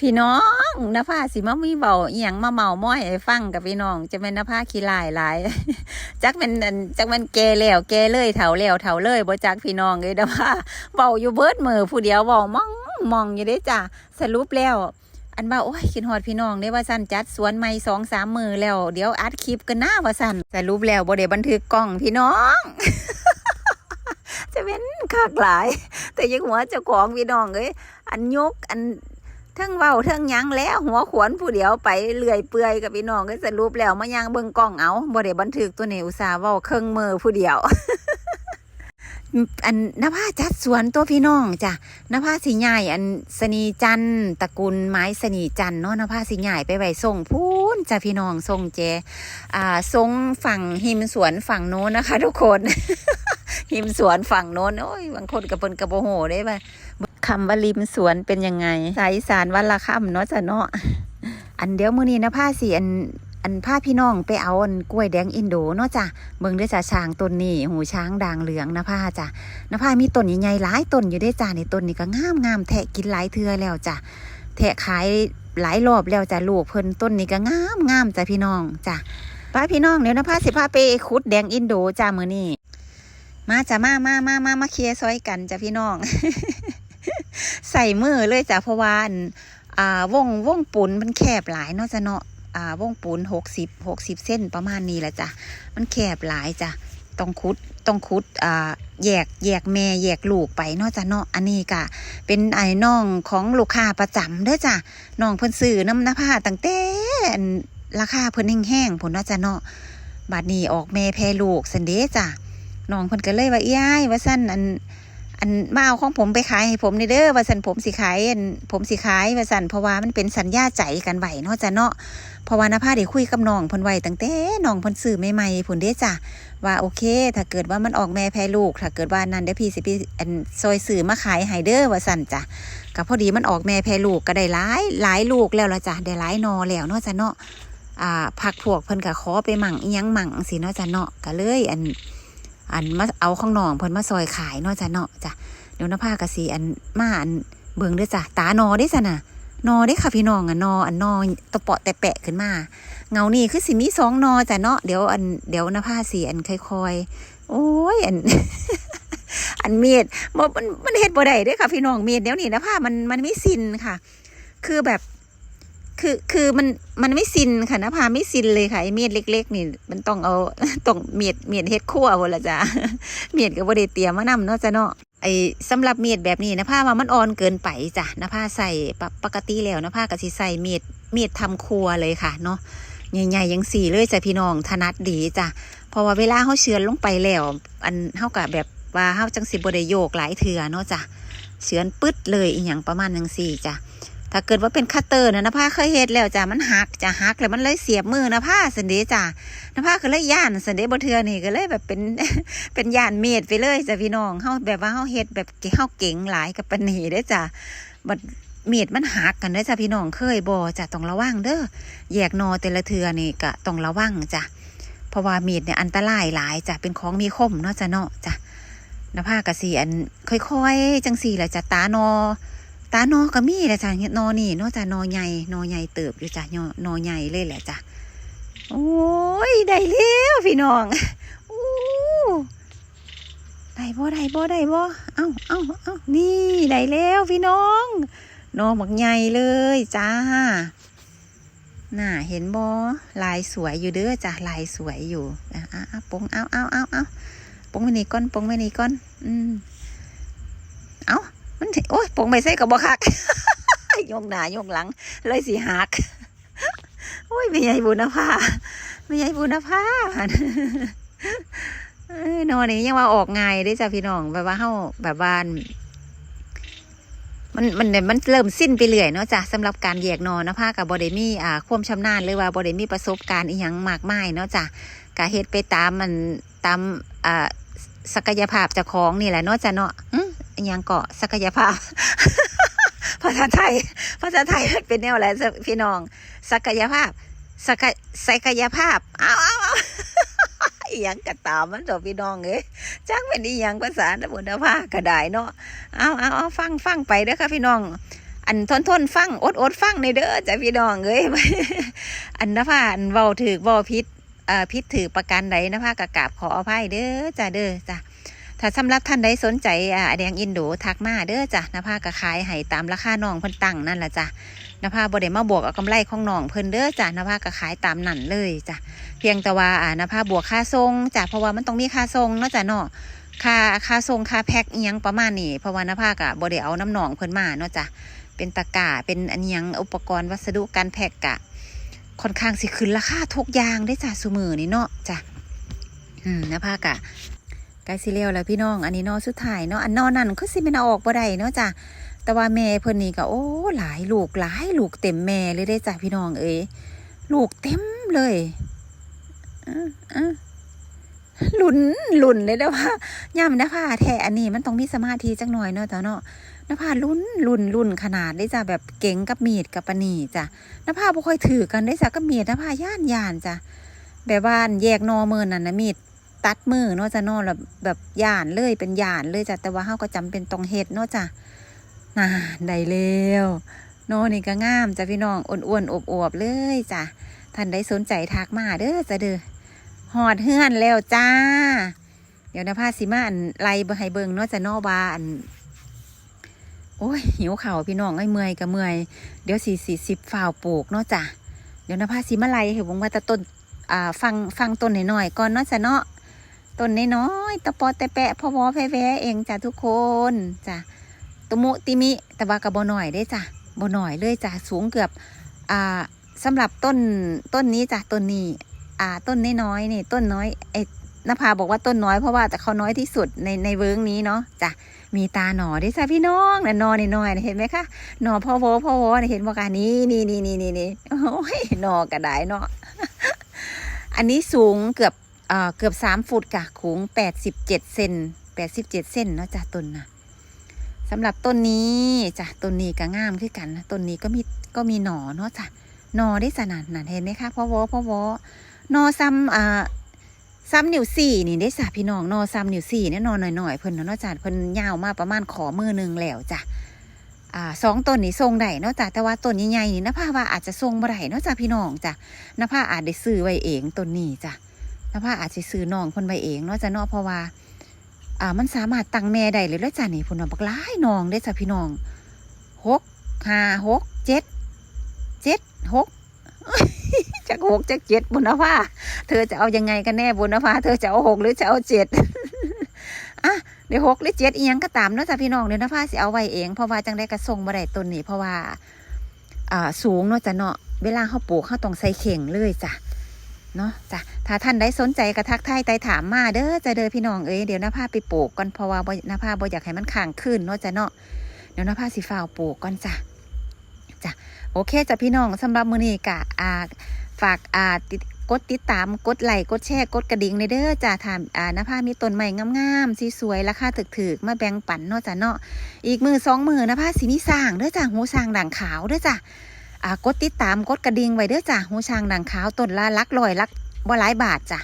พี่น้องนภาสิมามีเบาอียงมาเมาม้อยให้ฟังกับพี่น้อง จะเป็นนภาขี้ลายหลาย จักแมันจักแมันแกแล้วแกเลยเถาแล้วเถาเลยบ่จักพี่น้องเลยนภาเบาอยู่เบิดมือผู้เดียวเบามองมองอยู่เด้จ้ะสรุปแล้ว อันว่าโอ้ยคิดฮอดพี่น้องได้ว่าสั่นจัดสวนไม่สองสามมือแล้ว เดี๋ยวอัดคลิปกันหน้าว่าสั่นสรุปแล้วบ่ได้บันทึกกล้องพี่น้องจะเป็นคากหลาย แต่ยังหัวเจ้าของพี่น้องเอ้ยอันยกอัน ทั้งเว้าเทั้งยังแล้วหัวขวนผู้เดียวไปเลื่อยเปื่อยกับพี่น้องก็สรุปแล้วมายังเบิ่งกล้องเอาบ่ได้บันทึกตัวนี้อุตส่าห์เว้าเครื่องมือผู้เดียว อันนภาจัดสวนตัวพี่น้องจ้ะนภาสิใหญ่อันสนีจันตระกูลไม้สนีจันเนาะนภาสิใหญ่ไปไว้ส่งพูนจ้ะพี่น้องส่งเจอ่าทรงฝั่งหิมสวนฝั่งโน้นนะคะ ทุกคนหิมสวนฝั่งโน้นโอ้ยบางคนกับเปิ้นกับโบโหได้ป่ะ คำว่าริมสวนเป็นยังไงสายสานวันละคำเนาะจ้ะเนาะอันเดียวมื้อนี้นะผ้าสีอันอันผ้าพี่น้องไปเอาอันกล้วยแดงอินโดเนาะจ้ะเบิ่งด้อจ้ะช้างต้นนี้หูช้างด่างเหลืองนะผ้าจ้ะนะผ้ามีต้นใหญ่ๆหลายต้นอยู่ได้อจ้ะในต้นนี้ก็งามงามแทะกินหลายเทื่อแล้วจ้ะแทะขายหลายรอบแล้วจ้ะลูกเพิ่นต้นนี้ก็งามงามจ้ะพี่น้องจ้ะป้าพี่น้องเดี๋ยวนะผ้าสิพาไปขุดแดงอินโดจ้ะมื้อนี้มาจ้ะมามามามามาเคลียร์ซอยกันจ้ะพี่น้อง ใส่มือเลยจ้ะเพราะว่าอ่าวงวงปูนมันแคบหลายเนาะจ้ะเนาะอ่าวงปูนหกสิบหกสิบเส้นประมาณนี้แหละจ้ะมันแคบหลายจ้ะต้องคุดต้องคุดอ่าแยกแยกแม่แยกลูกไปเนาะจ้ะเนาะอันนี้ก็เป็นไอ้น้องของลูกค้าประจำเด้อจ้ะน้องเพิ่นซื้อน้ำหน้าผ้าตั้งแต่ราคาเพิ่นแห้งๆผลเนาะจ้ะเนาะบัดนี้ออกแม่แพรลูกสันเด้จ้ะน้องเพิ่นก็เลยว่าเอ้ยว่าสั้นอัน อันมาเอาของผมไปขายให้ผมในเด้อว่าสันผมสิขายอันผมสิขายว่าสันเพราะว่ามันเป็นสัญญาใจกันไหวเนาะจ้ะเนาะเพราะว่านภาได้คุยกับน้องพนไหวตั้งแต่น้องพนซื้อใหม่ๆพุ่นเด้จ้ะว่าโอเค ถ้าเกิดว่ามันออกแม่แพ้ลูก ถ้าเกิดว่านั้นเดี๋ยวพี่สิพี่อันซอยซื้อมาขายให้เด้อว่าสันจ้ะก็พอดีมันออกแม่แพ้ลูกก็ได้หลายหลายลูกแล้วละจ้ะได้หลายนอแล้วเนาะจ้ะเนาะอ่าพักพวกเพิ่นก็ขอไปหมั่งอียังหมั่งสิเนาะจ้ะเนาะก็เลยอัน อันมาเอาข้างนองเพิ่นมาซอยขายเนาะจ้ะเนาะจ้ะเดี๋ยวนภากะสีอันมาอันเบิ่งด้อจ้ะตานอได้สนะนอได้ค่ะพี่น้องอะนออันนอตะเปาะแต่แปะขึ้นมา เงานี่คือสิมีสองนอจ้ะเนาะเดี๋ยวอันเดี๋ยวนภาสีอันค่อยๆโอ้ยอันอันเมีดมันมันเฮ็ดบ่ได้เด้ค่ะพี่น้องเมีดเดี๋ยวนี้นภามันมันไม่สินค่ะ คือแบบ คือคือมันมันไม่สินค่ะนภาไม่สินเลยค่ะไอ้เมียดเล็ก ๆ นี่ มันต้องเอาต้องเมียดเมียดเฮ็ดคั่วบ่ละจ้ะเมียดก็บ่ได้เตรียมมานำเนาะจ้ะเนาะไอ้สำหรับเมียดแบบนี้นะผ้าว่ามันอ่อนเกินไปจ้ะนะผ้าใส่ปกปกติแล้วนะผ้าก็สิใส่เมียดเมียดทำครัวเลยค่ะเนาะใหญ่ๆยังสี่เลยจ้ะพี่น้องถนัดดีจ้ะเพราะว่าเวลาเขาเชือนลงไปแล้ว อันเฮากับแบบว่าเฮาจังสิบ่ได้โยกหลายเถื่อเนาะจ้ะเฉือนปึ๊ดเลยอีหยังประมาณจังสี่จ้ะ ถ้าเกิดว่าเป็นคัตเตอร์นะนะผ้าเคยเฮ็ดแล้วจ้ะมันหักจะหักแล้วมันเลยเสียบมือนะผ้าสันเดจ้ะนะผ้าก็เลยย่านสันเดบ่เทือนี่ก็เลยแบบเป็นเป็นย่านเมียดไปเลยจ้ะพี่น้องเฮาแบบว่าเฮาเฮ็ดแบบเฮาเก่งหลายกับปานนีเด้จ้ะบัดเมียดมันหักกันเด้จ้ะพี่น้องเคยบ่จ้ะต้องระวังเด้อแยกนอแต่ละเทือนี่ก็ต้องระวังจ้ะเพราะว่าเมียดเนี่ยอันตรายหลายจ้ะเป็นของมีคมเนาะจ้ะเนาะจ้ะนภากะสีอันค่อยๆจังสี่แหละจ้ะตานอ ตานอก็มีแหละจ้ะนอนี่นาะจ้ะนอใหญ่นอใหญ่เติบอยู่จ้ะนอนอใหญ่เลยแหละจ้ะโอ้ยได้แล้วพี่น้องอู้ได้บ่ได้บ่ได้บ่เอ้าเอ้าเอ้านี่ได้แล้วพี่น้องน้องบักใหญ่เลยจ้าน่าเห็นบ่ลายสวยอยู่เด้อจ้ะลายสวยอยู่อะอะอะปงเอาเอาเอาเอาปงไว้นี่ก้อนปงไว้นี่ก้อน อืม มันโอ้ยปงไม่ใส่กับบ่คักยกหน้ายกหลัง เลยสิหักโอ้ยไม่ใหญ่บุญนะพ่าไม่ใหญ่บุญนะพ่าเอ้ยนอนนี่ยังว่าออกไงได้จ้ะพี่น้องแบบว่าเฮาแบบว่ามันมันมันเริ่มสิ้นไปเรื่อยเนาะจ้ะสำหรับการแยกนอนนะผ้ากับบอดมี่อ่าความชำนาญหรือว่าบอดมี่ประสบการณ์อีหยังมากมายเนาะจ้ะกะเฮ็ดไปตามมันตามอ่าศักยภาพเจ้าของนี่แหละเนาะจ้ะเนาะอื ยังเกาะศักยภาพ ภาษาไทย ภาษาไทยเป็นแนวอะไรพี่น้อง ศักยภาพศักศักยภาพเอาเอาเอาอีหยังกระตามมันตัวพี่น้องเอ้ยจังเป็นอีหยังภาษาบุญภาก็ได้เนาะเอาเอาเอาฟังฟังไปเด้อค่ะพี่น้อง อันทนทนฟังอดอดฟังในเด้อจ้ะพี่น้องเอ้ยอันนภาอันเว้าถือเว้าพิษอ่อพิษถือประกันใดนภากระกาบขออภัยเด้อจ้ะเด้อจ้ะ ถ้าสำหรับท่านใดสนใจอ่าแดงอินโดทักมาเด้อจ้ะนภากะขายให้ตามราคาน้องเพิ่นตั้งนั่นล่ะจ้ะนภาบ่ได้มาบวกเอากำไรของน้องเพิ่นเด้อจ้ะนภากะขายตามนั่นเลยจ้ะเพียงแต่ว่าอ่านภาบวกค่าทรงจ้ะเพราะว่ามันต้องมีค่าทรงเนาะจ้ะเนาะค่าค่าทรงค่าแพ็คอิหยังประมาณนี้เพราะว่านภากะบ่ได้เอาน้ำน้องเพิ่นมาเนาะจ้ะเป็นตะกร้าเป็นอันยังอุปกรณ์วัสดุการแพ็กกะ ค่อนข้างสิขึ้นราคาทุกอย่างได้จ้ะสุมือนี่เนาะจ้ะอืมนะภากะ ใกล้สิเลี้ยวแล้วพี่น้องอันนี้นอสุดท้ายเนาะอันนอนั่นคือสิเป็นออกบ่ได้เนาะจ้ะแต่ว่าแม่เพิ่นนี่ก็โอ้หลายลูกหลายลูกเต็มแม่เลยได้จ้ะพี่น้องเอ้ยลูกเต็มเลยอะอะหลุนหลุนเลยนะว่าย่ำนะผ้าแท้อันนี้มันต้องมีสมาธิจักหน่อยเนาะแต่เนาะนภารุ่นรุ่นรุ่นขนาดได้จ้ะแบบเก่งกับมีดกับปนีจ้ะนภาบ่ค่อยถือกันได้จ้ะกับมีดนภาย่านย่านจ้ะแบบว่านแยกนอเมือนั่นนะมีด ตัดมือเนาะจ้ะเนอแบบแบบย่านเลยเป็นย่านเลยจ้ะแต่ว่าเฮาก็จำเป็นต้องเฮ็ดเนาะจ้ะน่าได้แล้วเนอนี่ก็งามจ้ะพี่น้องอ้วนๆอวบๆเลยจ้ะท่านใดสนใจทักมาเด้อจ้ะเด้อหอดเฮือนแล้วจ้า เดี๋ยวนภาสิมาอันไล่เบิ่งให้เบิ่งเนาะจ้ะเนอว่าอันโอ้ยหิวข่าพี่น้องไอ้เมื่อยก็เมื่อยเดี๋ยวสี่สี่สิบฝ่าวปลูกเนาะจ้ะเดี๋ยวนภาสีมาลัยเห็นวงว่าตะต้นอ่าฟังฟังต้นหน่อยๆก่อนเนาะจ้ะเนาะ ต้นน้อยๆตะปอแต่แปะพอวอแพ้แวเองจ้ะทุกคนจ้ะตุมุติมิแต่ว่ากับบหน่อยได้จ้ะบหน่อยเลยจ้ะสูงเกือบอ่าสำหรับต้นต้นนี้จ้ะต้นนี้อ่าต้นน้อยๆนี่ต้นน้อยไอ้นภาบอกว่าต้นน้อยเพราะว่าแต่เขาน้อยที่สุดในในเวิร์กนี้เนาะจ้ะมีตาหนอด้วยจ้ะพี่น้องนะหนอนี่น้อยเห็นไหมคะหนอพ่อโวพ่อวน่ะเห็นบอกอันนี้นี่นี่นี่นี่นี่โอ้ยหนอกระไดเนาะอันนี้สูงเกือบ เกือบสามฟุตกะขูงแปดสิบเจ็ดเซนแปดสิบเจ็ดเซนเนาะจ้ะต้นนะสำหรับต้นนี้จ้ะต้นนี้ก็งามขึ้นกันนะต้นนี้ก็มีก็มีหนอเนาะจ้ะหนอได้สนั่นนั่นเห็นไหมคะพ่อโวพ่อโวนอซ้ำอ่าซ้ำนิ้วสี่นี่ได้สาพี่น้องนอซ้ำนิ้วสี่เนี่ยนอหน่อยๆเพิ่นเนาะจ้ะเพิ่นยาวมาประมาณขอมือหนึงแล้วจ้ะอ่าสองต้นนี่ทรงได้เนาะจ้ะแต่ว่าต้นใหญ่ๆนี่นภาว่าอาจจะทรงบ่ได้เนาะจ้ะพี่น้องจ้ะนภาอาจได้ซื้อไว้เองต้นนี้จ้ะ นภาอาจจะซื้อน้องเพิ่นไวเองเนาะจ้ะเนาะเพราะว่า อ่า มันสามารถตั้งแม่ได้เลยแล้วจ้ะนี่พุ่นน่ะบักหลายน้องได้จ้ะพี่น้องหกห้าหกเจ็ดเจ็ดหกจากหกจากเจ็ดบุญภาเธอจะเอายังไงกันแน่บุญนภาเธอจะเอาหกหรือจะเอาเจ็ดอะเดี๋ยวหกหรือเจ็ดอียังก็ตามเนาะจ้ะพี่น้องเดี๋ยวนภาสิเอาไว้เองเพราะว่าจังได้กระทรงบ่ได้ต้นนี้เพราะว่า อ่า สูงเนาะจ้ะเนาะเวลาเขาปลูกเขาต้องใส่เข่งเลยจ้ะ เนาะจ้ะถ้าท่านได้สนใจกระทักทายไต่ถามมาเด้อจะเด้อพี่น้องเอ้ยเดี๋ยวนภาผ้าไปปลูกก่อนเพราะว่าบ่นภาบ่อยากให้มันค้างคืนเนาะจ้ะเนาะเดี๋ยวนภาผ้าสิฟ้าปลูกก่อนจ้ะจ้ะโอเคจ้ะพี่น้องสำหรับมื้อนี้กะอ่าฝากอ่าติดกดติดตามกดไลค์กดแชร์กดกระดิ่งในเด้อจ้าถามอ่านภามีต้นใหม่งามๆสีสวยราคาถึกๆ มาแบ่งปันเนาะจ้าเนาะอีกมือสองมือนภาสีมีสร้างเด้อจ้าหูสร้างด่างขาวเด้อจ้าอ่า กดติดตามกดกระดิ่งไว้เด้อจ้าหูช้างหนังขาวต้นละลักลอยลักบ่หลายบาทจ้ะ